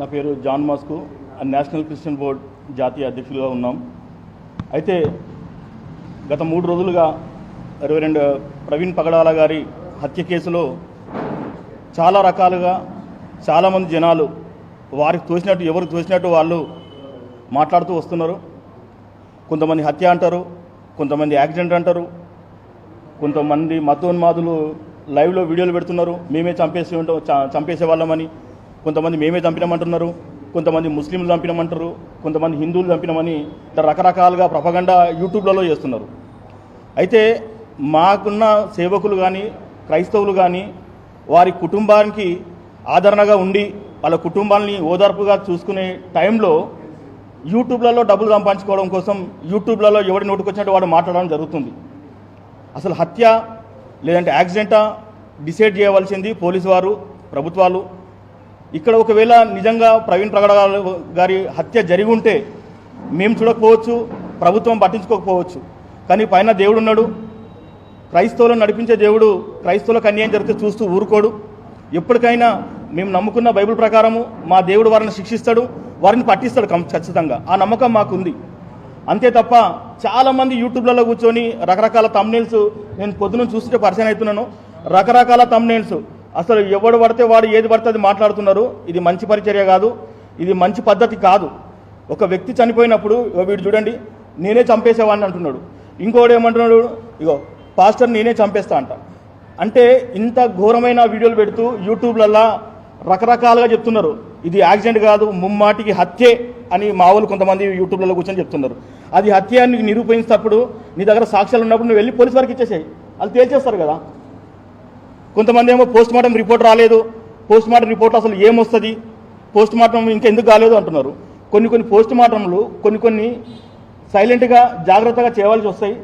నా పేరు జాన్ మాస్కు. నేషనల్ క్రిస్టియన్ బోర్డ్ జాతీయ అధ్యక్షులుగా ఉన్నాం. అయితే గత మూడు రోజులుగా రెవరెండ్ ప్రవీణ్ పగడాల గారి హత్య కేసులో చాలా రకాలుగా చాలామంది జనాలు వారికి తోసినట్టు ఎవరికి తోసినట్టు వాళ్ళు మాట్లాడుతూ వస్తున్నారు. కొంతమంది హత్య అంటారు కొంతమంది యాక్సిడెంట్ అంటారు కొంతమంది మతోన్మాదులు లైవ్లో వీడియోలు పెడుతున్నారు. మేమే చంపేసి ఉంటాం చంపేసే వాళ్ళమని కొంతమంది మేమే చంపినామంటున్నారు కొంతమంది ముస్లింలు చంపినామంటారు కొంతమంది హిందువులు చంపినామని రకరకాలుగా ప్రపగండా యూట్యూబ్లలో చేస్తున్నారు. అయితే మాకున్న సేవకులు కానీ క్రైస్తవులు కానీ వారి కుటుంబానికి ఆదరణగా ఉండి వాళ్ళ కుటుంబాన్ని ఓదార్పుగా చూసుకునే టైంలో యూట్యూబ్లలో డబ్బులు సంపాదించుకోవడం కోసం యూట్యూబ్లలో ఎవరి నోటుకొచ్చినట్టు వాడు మాట్లాడడం జరుగుతుంది. అసలు హత్య లేదంటే యాక్సిడెంటా డిసైడ్ చేయవలసింది పోలీసు వారు ప్రభుత్వాలు ఇక్కడ ఒకవేళ నిజంగా ప్రవీణ్ ప్రగడ గారి హత్య జరిగి ఉంటే మేము చూడకపోవచ్చు ప్రభుత్వం పట్టించుకోకపోవచ్చు. కానీ పైన దేవుడు ఉన్నాడు. క్రైస్తవులను నడిపించే దేవుడు క్రైస్తవులకు అన్యాయం జరిగితే చూస్తూ ఊరుకోడు. ఎప్పటికైనా మేము నమ్ముకున్న బైబిల్ ప్రకారము మా దేవుడు వారిని శిక్షిస్తాడు వారిని పట్టిస్తాడు కం- ఖచ్చితంగా. ఆ నమ్మకం మాకుంది. అంతే తప్ప చాలామంది యూట్యూబ్లలో కూర్చొని రకరకాల తమ్నేల్స్ నేను పొద్దున చూస్తుంటే పరిచయం అవుతున్నాను. రకరకాల తమ్నేల్స్ అసలు ఎవడు పడితే వాడు ఏది పడితే అది మాట్లాడుతున్నారు. ఇది మంచి పరిచర్య కాదు. ఇది మంచి పద్ధతి కాదు. ఒక వ్యక్తి చనిపోయినప్పుడు వీడు చూడండి నేనే చంపేసేవాడిని అంటున్నాడు. ఇంకోటి ఏమంటున్నాడు ఇగో పాస్టర్ నేనే చంపేస్తా అంట. అంటే ఇంత ఘోరమైన వీడియోలు పెడుతూ యూట్యూబ్లల్లా రకరకాలుగా చెప్తున్నారు. ఇది యాక్సిడెంట్ కాదు ముమ్మాటికి హత్యే అని మా వాళ్ళు కొంతమంది యూట్యూబ్లలో కూర్చొని చెప్తున్నారు. అది హత్య అని నీకు నిరూపించినప్పుడు నీ దగ్గర సాక్ష్యాలు ఉన్నప్పుడు నువ్వు వెళ్ళి పోలీస్ వారికి ఇచ్చేసాయి. వాళ్ళు తేల్చేస్తారు కదా. కొంతమంది ఏమో పోస్ట్ మార్టం రిపోర్ట్ రాలేదు. పోస్ట్ మార్టం రిపోర్ట్ అసలు ఏమొస్తుంది? పోస్ట్ మార్టం ఇంకా ఎందుకు కాలేదు అంటున్నారు. కొన్ని కొన్ని పోస్ట్ మార్టంలు కొన్ని కొన్ని సైలెంట్గా జాగ్రత్తగా చేయవలసి వస్తాయి.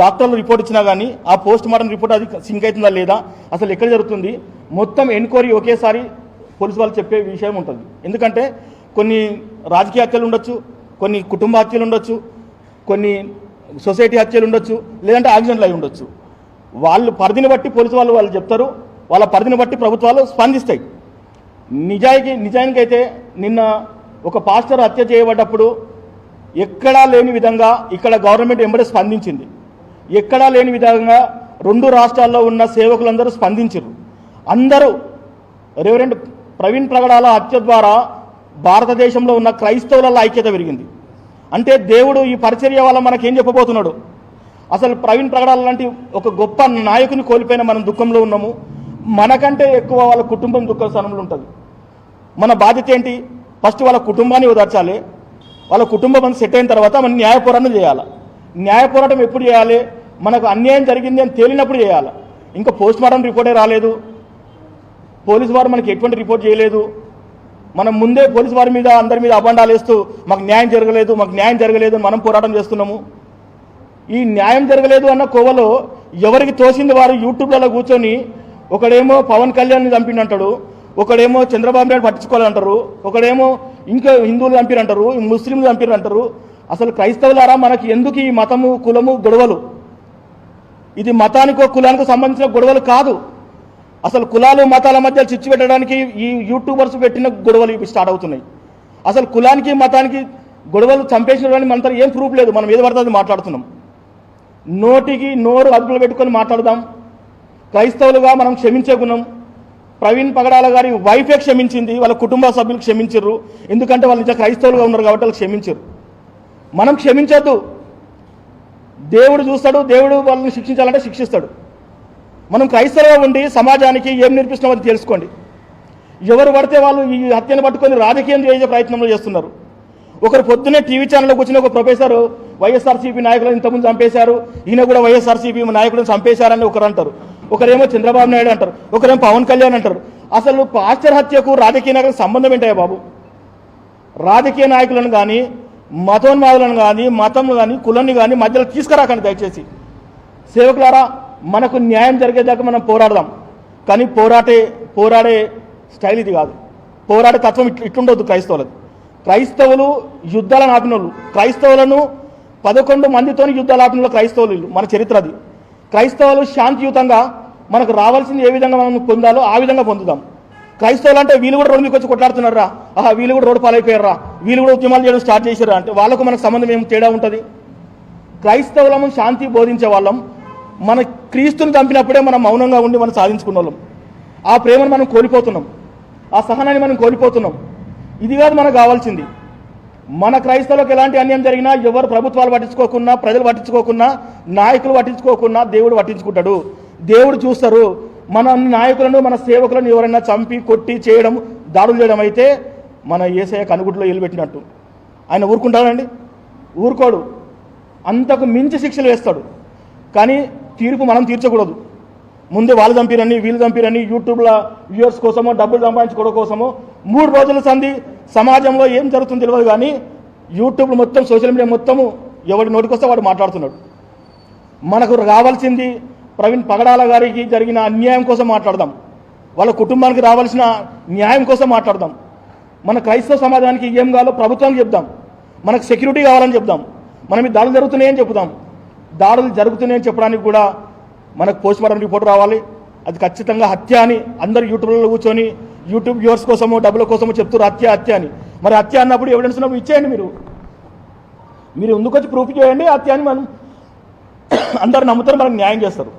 డాక్టర్లు రిపోర్ట్ ఇచ్చినా కానీ ఆ పోస్ట్ మార్టం రిపోర్ట్ అది సింక్ అవుతుందా లేదా? అసలు ఎక్కడ జరుగుతుంది? మొత్తం ఎంక్వైరీ ఒకేసారి పోలీసు వాళ్ళు చెప్పే విషయం ఉంటుంది. ఎందుకంటే కొన్ని రాజకీయ హత్యలు ఉండొచ్చు కొన్ని కుటుంబ హత్యలు ఉండొచ్చు కొన్ని సొసైటీ హత్యలు ఉండొచ్చు లేదంటే యాక్సిడెంట్లు అయి ఉండొచ్చు. వాళ్ళు పరిధిని బట్టి పోలీసు వాళ్ళు వాళ్ళు చెప్తారు. వాళ్ళ పరిధిని బట్టి ప్రభుత్వాలు స్పందిస్తాయి. నిజాయికి నిజానికైతే నిన్న ఒక పాస్టర్ హత్య చేయబడ్డప్పుడు ఎక్కడా లేని విధంగా ఇక్కడ గవర్నమెంట్ ఎంబడే స్పందించింది. ఎక్కడా లేని విధంగా రెండు రాష్ట్రాల్లో ఉన్న సేవకులందరూ స్పందించారు అందరూ రెవరెండ్ ప్రవీణ్ ప్రగడాల హత్య ద్వారా భారతదేశంలో ఉన్న క్రైస్తవులలో ఐక్యత పెరిగింది. అంటే దేవుడు ఈ పరిచర్య వల్ల మనకేం చెప్పబోతున్నాడు? అసలు ప్రవీణ్ ప్రగడాల లాంటి ఒక గొప్ప నాయకుని కోల్పోయిన మనం దుఃఖంలో ఉన్నాము. మనకంటే ఎక్కువ వాళ్ళ కుటుంబం దుఃఖ స్థానంలో ఉంటుంది. మన బాధ్యత ఏంటి? ఫస్ట్ వాళ్ళ కుటుంబాన్ని ఓదార్చాలి. వాళ్ళ కుటుంబం అంతా సెట్ అయిన తర్వాత మనం న్యాయ పోరాటం చేయాలి. న్యాయ పోరాటం ఎప్పుడు చేయాలి? మనకు అన్యాయం జరిగింది అని తేలినప్పుడు చేయాలి. ఇంకా పోస్ట్ మార్టం రిపోర్టే రాలేదు. పోలీసు వారు మనకి ఎటువంటి రిపోర్ట్ చేయలేదు. మనం ముందే పోలీసు వారి మీద అందరి మీద అబండాలు వేస్తూ మాకు న్యాయం జరగలేదు మాకు న్యాయం జరగలేదు అని మనం పోరాటం చేస్తున్నాము. ఈ న్యాయం జరగలేదు అన్న కోవలో ఎవరికి తోసింది వారు యూట్యూబ్లలో కూర్చొని ఒకడేమో పవన్ కళ్యాణ్ని చంపిండంటాడు ఒకడేమో చంద్రబాబు నాయుడు పట్టించుకోవాలంటారు ఒకడేమో ఇంకా హిందువులు చంపిరంటారు ముస్లింలు చంపిరంటారు. అసలు క్రైస్తవులారా మనకి ఎందుకు ఈ మతము కులము గొడవలు? ఇది మతానికో కులానికో సంబంధించిన గొడవలు కాదు. అసలు కులాలు మతాల మధ్య చిచ్చు పెట్టడానికి ఈ యూట్యూబర్స్ పెట్టిన గొడవలు ఇవి స్టార్ట్ అవుతున్నాయి. అసలు కులానికి మతానికి గొడవలు చంపేసిన వాడిని మన ఏం ప్రూఫ్ లేదు మనం ఏది పడుతుంది మాట్లాడుతున్నాం. నోటికి నోరు అదుపులో పెట్టుకొని మాట్లాడదాం. క్రైస్తవులుగా మనం క్షమించే గుణం. ప్రవీణ్ పగడాల గారి వైఫే క్షమించింది వాళ్ళ కుటుంబ సభ్యులు క్షమించరు ఎందుకంటే వాళ్ళు నిజంగా క్రైస్తవులుగా ఉన్నారు కాబట్టి వాళ్ళు క్షమించరు మనం క్షమించొద్దు. దేవుడు చూస్తాడు దేవుడు వాళ్ళని శిక్షించాలంటే శిక్షిస్తాడు. మనం క్రైస్తవులుగా ఉండి సమాజానికి ఏం నేర్పిస్తున్నామో అది తెలుసుకోండి. ఎవరు పడితే వాళ్ళు ఈ హత్యను పట్టుకొని రాజకీయం చేసే ప్రయత్నంలో చేస్తున్నారు. ఒకరు పొద్దునే టీవీ ఛానల్లోకి వచ్చిన ఒక ప్రొఫెసర్ వైఎస్ఆర్సీపీ నాయకులను ఇంతకుముందు చంపేశారు. ఈయన కూడా వైఎస్ఆర్సీపీ నాయకులను చంపేశారని ఒకరు అంటారు ఒకరేమో చంద్రబాబు నాయుడు అంటారు. ఒకరేమో పవన్ కళ్యాణ్ అంటారు. అసలు పాస్టర్ హత్యకు రాజకీయ నాయకులకు సంబంధం ఏంటయ్యా బాబు? రాజకీయ నాయకులను కానీ మతోన్మాదులను కానీ మతం కానీ కులాన్ని కానీ మధ్యలో తీసుకురాకండి దయచేసి. సేవకులారా మనకు న్యాయం జరిగేదాకా మనం పోరాడదాం. కానీ పోరాటే పోరాడే స్టైల్ ఇది కాదు. పోరాడే తత్వం ఇట్ ఇట్లుండొద్దు క్రైస్తవులది. క్రైస్తవులు యుద్ధాలను ఆపిన క్రైస్తవులను పదకొండు మందితో యుద్ధాలు క్రైస్తవులు మన చరిత్ర అది. క్రైస్తవులు శాంతియుతంగా మనకు రావాల్సింది ఏ విధంగా మనం పొందాలో ఆ విధంగా పొందుదాం. క్రైస్తవులు అంటే వీళ్ళు కూడా రోడ్డు మీకు వచ్చి కొట్లాడుతున్నారా ఆహా వీళ్ళు కూడా రోడ్డు పాలైపోయారా వీళ్ళు కూడా ఉద్యమాలు చేయడం స్టార్ట్ చేశారా అంటే వాళ్ళకు మనకు సంబంధం ఏం తేడా ఉంటుంది? క్రైస్తవులము శాంతి బోధించే వాళ్ళం. మన క్రీస్తుని చంపినప్పుడే మనం మౌనంగా ఉండి మనం సాధించుకున్న వాళ్ళం ఆ ప్రేమను మనం కోల్పోతున్నాం. ఆ సహనాన్ని మనం కోల్పోతున్నాం. ఇది కాదు మనకు కావాల్సింది. మన క్రైస్తవులకు ఎలాంటి అన్యాయం జరిగినా ఎవరు ప్రభుత్వాలు పట్టించుకోకున్నా ప్రజలు పట్టించుకోకున్నా నాయకులు పట్టించుకోకున్నా దేవుడు పట్టించుకుంటాడు. దేవుడు చూస్తారు మన నాయకులను మన సేవకులను ఎవరైనా చంపి కొట్టి చేయడం దాడులు చేయడం అయితే మన ఏసఐ కనుగుట్లో వెళ్ళిపెట్టినట్టు ఆయన ఊరుకుంటాడండి? ఊరుకోడు. అంతకు మించి శిక్షలు వేస్తాడు. కానీ తీర్పు మనం తీర్చకూడదు. ముందే వాళ్ళు చంపిరని వీళ్ళు చంపిరని యూట్యూబ్లో వ్యూవర్స్ కోసమో డబ్బులు సంపాదించుకోవడం కోసమో మూడు రోజుల సంధి సమాజంలో ఏం జరుగుతుందో తెలియదు కానీ యూట్యూబ్ మొత్తం సోషల్ మీడియా మొత్తము ఎవరి నోటికొస్తే వాడు మాట్లాడుతున్నాడు. మనకు రావాల్సింది ప్రవీణ్ పగడాల గారికి జరిగిన అన్యాయం కోసం మాట్లాడదాం. వాళ్ళ కుటుంబానికి రావాల్సిన న్యాయం కోసం మాట్లాడదాం. మన క్రైస్తవ సమాజానికి ఏం కావాలో ప్రభుత్వానికి చెప్దాం. మనకు సెక్యూరిటీ కావాలని చెప్దాం. మనం ఈ దాడులు జరుగుతున్నాయని చెప్దాం. దాడులు జరుగుతున్నాయని చెప్పడానికి కూడా మనకు పోస్ట్ మార్టం రిపోర్ట్ రావాలి. అది ఖచ్చితంగా హత్య అని అందరు యూట్యూబ్లో కూర్చొని యూట్యూబ్ వ్యూవర్స్ కోసమో డబ్బుల కోసమో చెప్తారు హత్య హత్య అని. మరి హత్య అన్నప్పుడు ఎవిడెన్స్ ఉన్నప్పుడు ఇచ్చేయండి మీరు. మీరు ముందుకు వచ్చి ప్రూఫ్ చేయండి? హత్య అని మనం అందరు నమ్ముతారు మనకు న్యాయం చేస్తారు.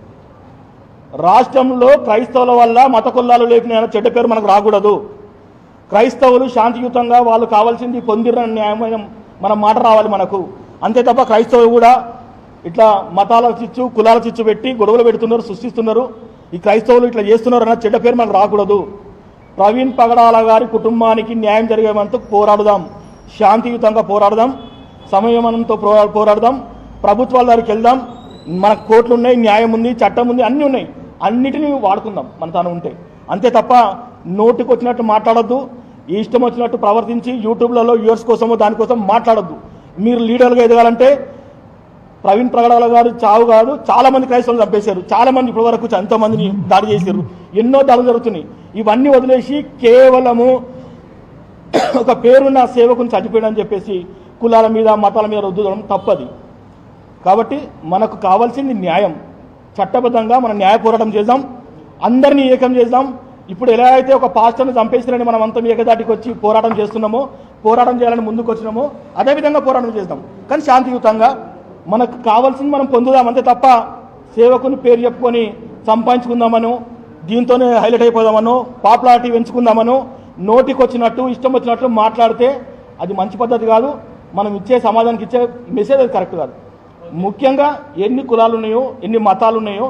రాష్ట్రంలో క్రైస్తవుల వల్ల మత కుల్లాలు లేపిన చెడ్డ పేరు మనకు రాకూడదు. క్రైస్తవులు శాంతియుతంగా వాళ్ళు కావాల్సింది పొందిన న్యాయమైన మన మాట రావాలి మనకు. అంతే తప్ప క్రైస్తవులు కూడా ఇట్లా మతాల చిచ్చు కులాల చిచ్చు పెట్టి గొడవలు పెడుతున్నారు సృష్టిస్తున్నారు. ఈ క్రైస్తవులు ఇట్లా చేస్తున్నారు అన్న చెడ్డ పేరు మనకు రాకూడదు. ప్రవీణ్ పగడాల గారి కుటుంబానికి న్యాయం జరిగేందుకు పోరాడుదాం. శాంతియుతంగా పోరాడదాం. సమయమనంతో పోరా- పోరాడదాం. ప్రభుత్వాల దగ్గరికి వెళ్దాం. మన కోర్టులు ఉన్నాయి న్యాయం ఉంది చట్టం ఉంది అన్నీ ఉన్నాయి. అన్నిటినీ వాడుకుందాం మన తాను ఉంటే. అంతే తప్ప నోటికి వచ్చినట్టు మాట్లాడొద్దు. ఇష్టం వచ్చినట్టు ప్రవర్తించి యూట్యూబ్లలో వ్యూవర్స్ కోసమో దానికోసం మాట్లాడొద్దు. మీరు లీడర్గా ఎదగాలంటే ప్రవీణ్ ప్రగడాల గారు చావు గారు చాలా మంది క్రైస్తవులు చంపేశారు. చాలా మంది ఇప్పటి వరకు ఎంతో మందిని దాడి చేశారు ఎన్నో దాడులు జరుగుతున్నాయి. ఇవన్నీ వదిలేసి కేవలము ఒక పేరున్న సేవకుని చనిపోయాడని చెప్పేసి కులాల మీద మతాల మీద రుద్దుదడం తప్పది. కాబట్టి మనకు కావాల్సింది న్యాయం. చట్టబద్ధంగా మనం న్యాయ పోరాటం చేద్దాం. అందరినీ ఏకం చేద్దాం. ఇప్పుడు ఎలా అయితే ఒక పాస్టర్ని చంపేసినని మనం అంతం ఏకదాటికి వచ్చి పోరాటం చేస్తున్నామో పోరాటం చేయాలని ముందుకు వచ్చినామో అదేవిధంగా పోరాటం చేద్దాం. కానీ శాంతియుతంగా మనకు కావాల్సింది మనం పొందుదాం అంతే తప్ప సేవకుని పేరు చెప్పుకొని సంపాదించుకుందామనో దీంతోనే హైలైట్ అయిపోదామనో పాపులారిటీ పెంచుకుందామనో నోటికి వచ్చినట్టు ఇష్టం వచ్చినట్టు మాట్లాడితే అది మంచి పద్ధతి కాదు. మనం ఇచ్చే సమాజానికి ఇచ్చే మెసేజ్ అది కరెక్ట్ కాదు. ముఖ్యంగా ఎన్ని కులాలు ఉన్నాయో ఎన్ని మతాలు ఉన్నాయో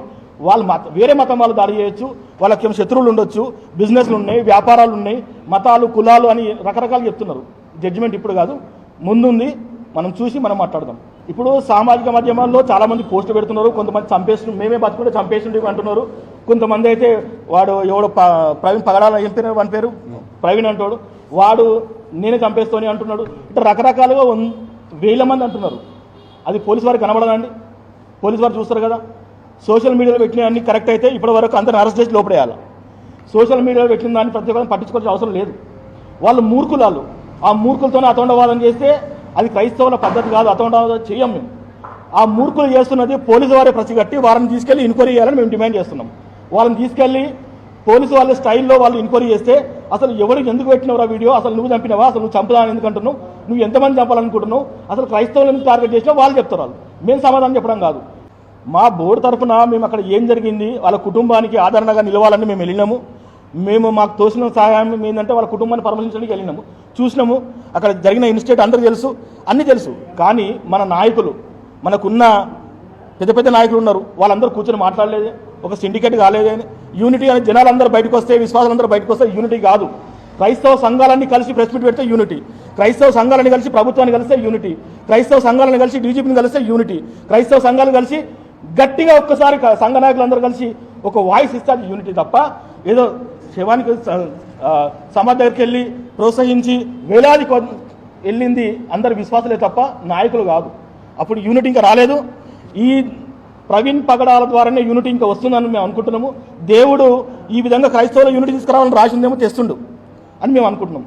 వాళ్ళు మత వేరే మతం వాళ్ళు దాడి చేయొచ్చు వాళ్ళకి ఏమో శత్రువులు ఉండొచ్చు బిజినెస్లు ఉన్నాయి వ్యాపారాలు ఉన్నాయి మతాలు కులాలు అని రకరకాలు చెప్తున్నారు. జడ్జిమెంట్ ఇప్పుడు కాదు. ముందుంది మనం చూసి మనం మాట్లాడదాం. ఇప్పుడు సామాజిక మాధ్యమాల్లో చాలా మంది పోస్టులు పెడుతున్నారు కొంతమంది చంపేస్తున్నారు మేమే బతుకుంటే చంపేస్తుండే అంటున్నారు. కొంతమంది అయితే వాడు ఎవడు ప్రవీణ్ పగడాల ఏం పేరు వాని పేరు? ప్రవీణ్ అంటాడు. వాడు నేనే చంపేస్తాను అంటున్నాడు. ఇట్లా రకరకాలుగా వేల మంది అంటున్నారు. అది పోలీసు వారికి కనబడదండి పోలీసు వారు చూస్తారు కదా. సోషల్ మీడియాలో పెట్టిన అన్ని కరెక్ట్ అయితే ఇప్పటి వరకు అందరిని అరెస్ట్ చేసి లోపడేయాలి? సోషల్ మీడియాలో పెట్టిన దాన్ని ప్రతి ఒక్కరిని పట్టించుకోవాల్సిన అవసరం లేదు. వాళ్ళు మూర్ఖులాలు. ఆ మూర్ఖులతోనే అతోండవాదం చేస్తే అది క్రైస్తవుల పద్ధతి కాదు అతను చేయం మేము. ఆ మూర్ఖులు చేస్తున్నది పోలీసు వారే ప్రసిగట్టి వారిని తీసుకెళ్ళి ఎంక్వైరీ చేయాలని మేము డిమాండ్ చేస్తున్నాం. వాళ్ళని తీసుకెళ్ళి పోలీసు వాళ్ళ స్టైల్లో వాళ్ళు ఎంక్వైరీ చేస్తే అసలు ఎవరు ఎందుకు పెట్టినవరా వీడియో? అసలు నువ్వు చంపినవా? అసలు నువ్వు చంపుదాని ఎందుకంటున్నావు? నువ్వు ఎంతమంది చంపాలనుకుంటున్నావు? అసలు క్రైస్తవులను ఎందుకు టార్గెట్ చేసినా వాళ్ళు చెప్తారు వాళ్ళు. మేము సమాధానం చెప్పడం కాదు. మా బోర్డు తరఫున మేము అక్కడ ఏం జరిగింది? వాళ్ళ కుటుంబానికి ఆదరణగా నిలవాలని మేము వెళ్ళినాము. మేము మాకు తోసిన సహాయం ఏంటంటే వాళ్ళ కుటుంబాన్ని పరామర్శించడానికి వెళ్ళినాము. చూసినాము. అక్కడ జరిగిన ఇన్స్టేట్ అందరికీ తెలుసు. అన్నీ తెలుసు. కానీ మన నాయకులు మనకున్న పెద్ద పెద్ద నాయకులు ఉన్నారు. వాళ్ళందరూ కూర్చొని మాట్లాడలేదు. ఒక సిండికేట్ కాలేదని యూనిటీ అని జనాలందరూ బయటకు వస్తే విశ్వాసాలందరూ బయటకు వస్తే యూనిటీ కాదు. క్రైస్తవ సంఘాలన్నీ కలిసి ప్రెస్ మీట్ పెడితే యూనిటీ. క్రైస్తవ సంఘాలని కలిసి ప్రభుత్వాన్ని కలిస్తే యూనిటీ. క్రైస్తవ సంఘాలను కలిసి డీజీపీని కలిస్తే యూనిటీ. క్రైస్తవ సంఘాలు కలిసి గట్టిగా ఒక్కసారి సంఘ నాయకులందరూ కలిసి ఒక వాయిస్ ఇస్తారు యూనిటీ తప్ప ఏదో శవానికి సమాధి దగ్గరికి వెళ్ళి ప్రోత్సహించి వేలాది వెళ్ళింది అందరు విశ్వాసులే తప్ప నాయకులు కాదు. అప్పుడు యూనిట్ ఇంకా రాలేదు. ఈ ప్రవీణ్ పగడాల ద్వారానే యూనిట్ ఇంకా వస్తుందని మేము అనుకుంటున్నాము. దేవుడు ఈ విధంగా క్రైస్తవుల యూనిట్ తీసుకురావాలని రాసిందేమో తెస్తుండు అని మేము అనుకుంటున్నాం.